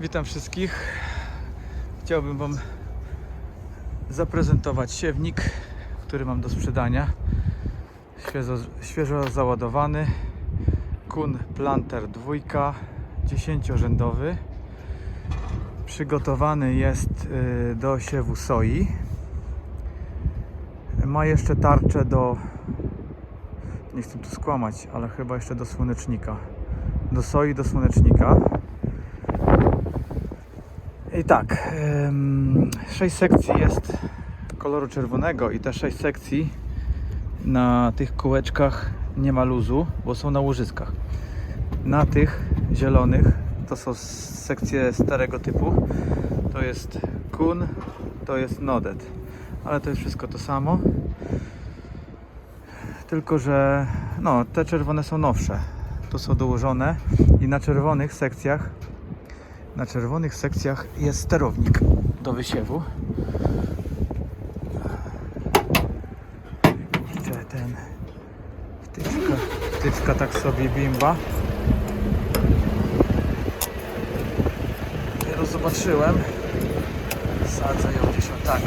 Witam wszystkich. Chciałbym Wam zaprezentować siewnik, który mam do sprzedania. Świeżo, świeżo załadowany. Kun Planter 2, 10-rzędowy. Przygotowany jest y, do siewu soi. Ma jeszcze tarczę do. Nie chcę tu skłamać, ale chyba jeszcze do słonecznika. Do soi, do słonecznika. I tak, sześć sekcji jest koloru czerwonego i te sześć sekcji na tych kółeczkach nie ma luzu, bo są na łożyskach. Na tych zielonych to są sekcje starego typu. To jest kun, to jest nodet. Ale to jest wszystko to samo. Tylko, że no, te czerwone są nowsze. To są dołożone i na czerwonych sekcjach na czerwonych sekcjach jest sterownik do wysiewu. Jeszcze ten wtyczka, wtyczka tak sobie bimba. Dopiero zobaczyłem. Sadzę ją gdzieś o tak.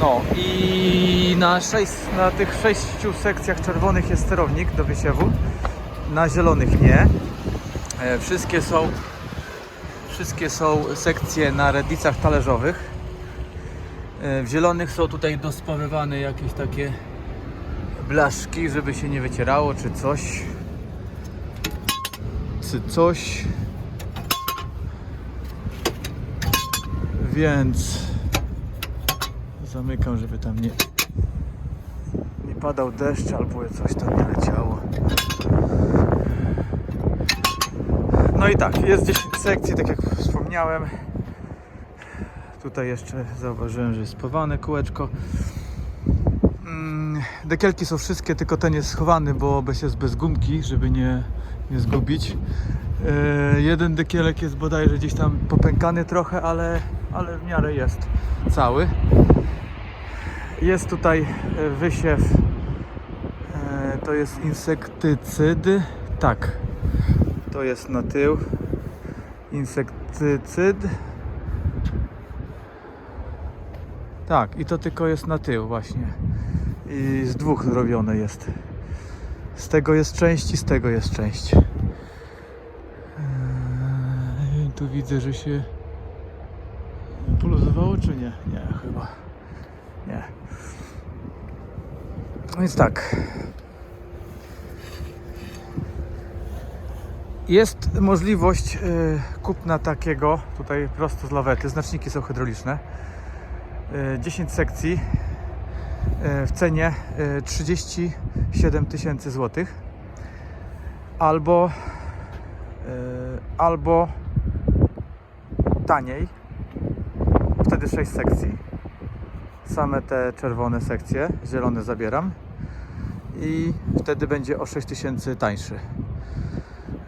No i na, sześć, na tych sześciu sekcjach czerwonych jest sterownik do wysiewu. Na zielonych nie. E, Wszystkie są, wszystkie są sekcje na redlicach talerzowych. E, W zielonych są tutaj dospawywane jakieś takie blaszki, żeby się nie wycierało, czy coś. Czy coś. Więc zamykam, żeby tam nie, nie padał deszcz albo coś tam nie leciało. No i tak, jest 10 sekcji, tak jak wspomniałem. Tutaj jeszcze zauważyłem, że jest spowane kółeczko. Mm, Dekielki są wszystkie, tylko ten jest schowany, bo bez jest bez gumki, żeby nie, nie zgubić. E, jeden dekielek jest bodajże gdzieś tam popękany trochę, ale, ale w miarę jest cały. Jest tutaj e, wysiew, e, to jest insektycyd, tak, to jest na tył. Insektycyd. Tak, i to tylko jest na tył właśnie. I z dwóch zrobione jest. Z tego jest część i z tego jest część. Eee, tu widzę, że się poluzowało czy nie? Nie, chyba. Nie. Więc tak. Jest możliwość y, kupna takiego, tutaj prosto z lawety, znaczniki są hydrauliczne. Y, 10 sekcji y, w cenie y, 37 tysięcy złotych. Albo, y, albo taniej, wtedy 6 sekcji. Same te czerwone sekcje, zielone zabieram i wtedy będzie o 6 tysięcy tańszy.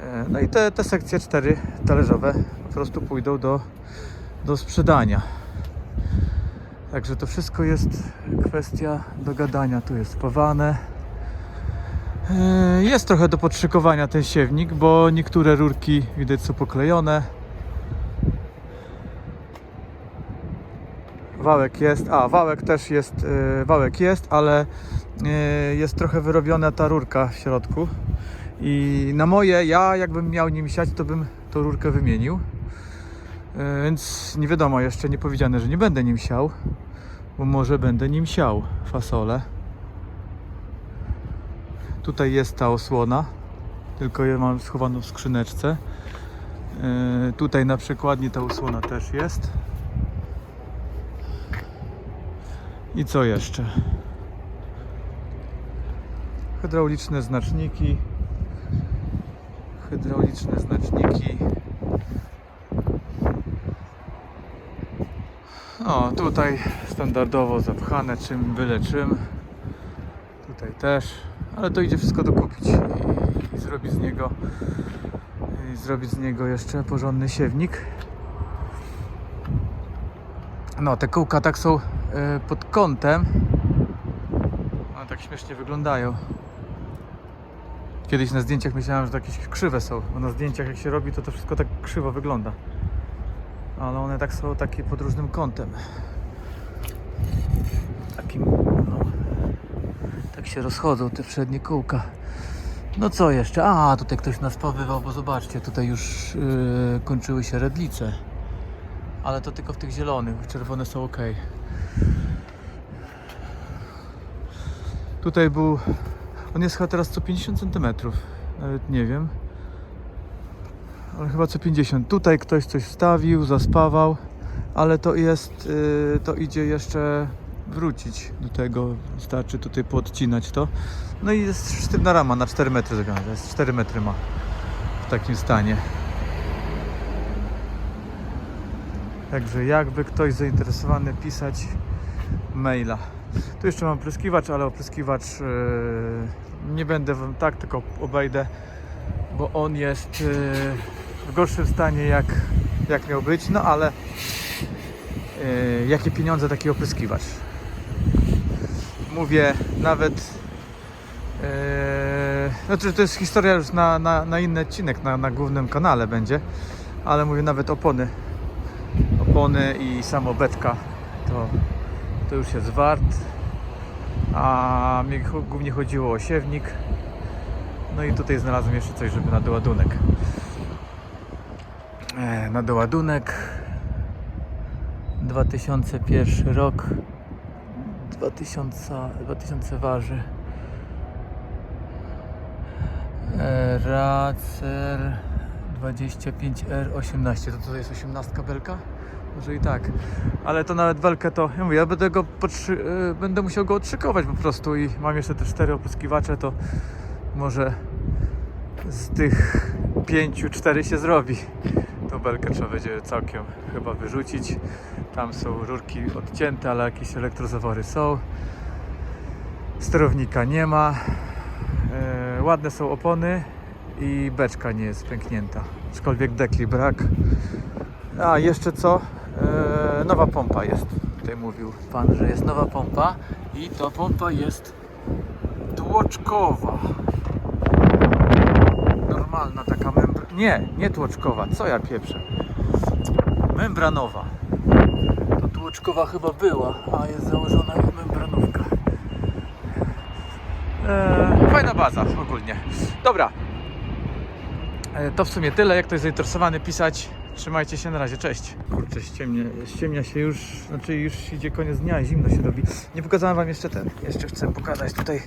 E, No i te, te sekcje cztery talerzowe po prostu pójdą do, do sprzedania. Także to wszystko jest kwestia dogadania. Tu jest spawane. E, Jest trochę do podszykowania ten siewnik, bo niektóre rurki widać są poklejone. Wałek jest, a wałek też jest, e, wałek jest, ale jest trochę wyrobiona ta rurka w środku. I na moje, ja jakbym miał nim siać, to bym tą rurkę wymienił. E, Więc nie wiadomo, jeszcze nie powiedziane, że nie będę nim siał, bo może będę nim siał fasolę. Tutaj jest ta osłona, tylko je mam schowaną w skrzyneczce. E, Tutaj na przykładnie ta osłona też jest. I co jeszcze? Hydrauliczne znaczniki hydrauliczne znaczniki. O, tutaj standardowo zapchane czym byle czym. Tutaj też, ale to idzie wszystko dokupić i, i zrobić z niego i zrobić z niego jeszcze porządny siewnik. No, te kółka tak są e, pod kątem. One tak śmiesznie wyglądają. Kiedyś na zdjęciach myślałem, że to jakieś krzywe są, bo na zdjęciach jak się robi, to to wszystko tak krzywo wygląda. Ale one tak są takie pod różnym kątem. Takim, no, tak się rozchodzą te przednie kółka. No co jeszcze? A, tutaj ktoś nas powywał, bo zobaczcie, tutaj już yy, kończyły się redlice. Ale to tylko w tych zielonych, czerwone są ok. Tutaj był, on jest chyba teraz co 50 cm, nawet nie wiem. Ale chyba co 50. Tutaj ktoś coś wstawił, zaspawał, ale to jest, yy, to idzie jeszcze wrócić do tego. Wystarczy tutaj poodcinać to. No i jest sztywna rama na 4 metry. To jest 4 metry ma w takim stanie. Także jakby ktoś zainteresowany pisać maila. Tu jeszcze mam pryskiwacz, ale opryskiwacz yy, nie będę wam tak, tylko obejdę, bo on jest yy, w gorszym stanie jak, jak miał być, no ale yy, jakie pieniądze taki opryskiwacz? Mówię nawet yy, znaczy to jest historia już na, na, na inny odcinek, na, na głównym kanale będzie, ale mówię nawet opony opony i samobeczka to, to już jest wart. A cho- głównie chodziło o siewnik. No i tutaj znalazłem jeszcze coś, żeby na doładunek. E, na doładunek. 2001 rok. 2000, 2000 waży. E, Racer 25R18 to to jest 18 belka? Może i tak. Ale to nawet belkę to, ja mówię, ja będę go y, będę musiał go odszykować po prostu i mam jeszcze te cztery opryskiwacze, to może z tych pięciu cztery się zrobi. Tą belkę trzeba będzie całkiem chyba wyrzucić. Tam są rurki odcięte, ale jakieś elektrozawory są. Sterownika nie ma. E, ładne są opony i beczka nie jest pęknięta. Aczkolwiek dekli brak. A jeszcze co? E, nowa pompa jest. Tutaj mówił pan, że jest nowa pompa i ta pompa jest tłoczkowa. Normalna taka membra... Nie, nie tłoczkowa. Co ja pieprzę? Membranowa. To tłoczkowa chyba była, a jest założona membranówka. E, fajna baza ogólnie. Dobra. E, To w sumie tyle. Jak ktoś zainteresowany pisać, trzymajcie się na razie. Cześć. Kurczę, ściemnia, ściemnia się już, znaczy już idzie koniec dnia, zimno się robi. Nie pokazałem wam jeszcze ten. Jeszcze chcę pokazać tutaj.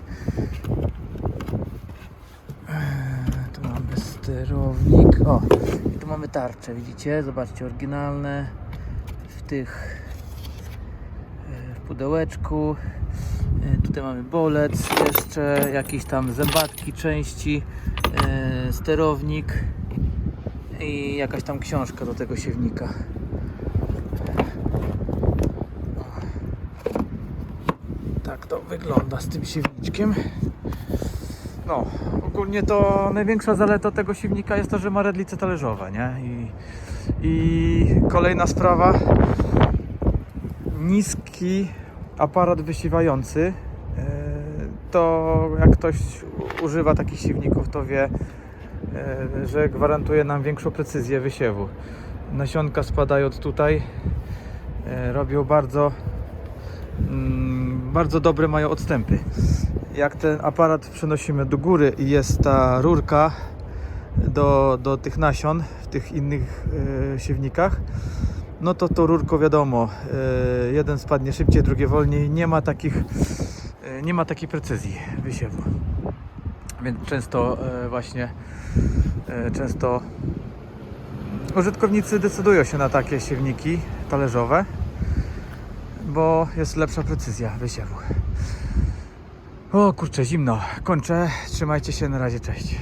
E, Tu mamy sterownik. O, i tu mamy tarczę, widzicie? Zobaczcie, oryginalne w tych e, w pudełeczku. E, Tutaj mamy bolec, jeszcze jakieś tam zębatki, części, e, sterownik i jakaś tam książka do tego siewnika. Tak to wygląda z tym siewniczkiem. No, ogólnie to największa zaleta tego siewnika jest to, że ma redlice talerzowe, nie? I, i kolejna sprawa, niski aparat wysiewający. e, To jak ktoś używa takich siewników, to wie, że gwarantuje nam większą precyzję wysiewu. Nasionka spadają od tutaj, e, robią bardzo, mm, bardzo dobre mają odstępy. Jak ten aparat przenosimy do góry i jest ta rurka do, do tych nasion w tych innych e, siewnikach, no to to rurko wiadomo, e, jeden spadnie szybciej, drugie wolniej, nie ma takich, e, nie ma takiej precyzji wysiewu. Więc często e, właśnie e, często użytkownicy decydują się na takie siewniki talerzowe, bo jest lepsza precyzja wysiewu. O kurczę, zimno. Kończę. Trzymajcie się, na razie, cześć.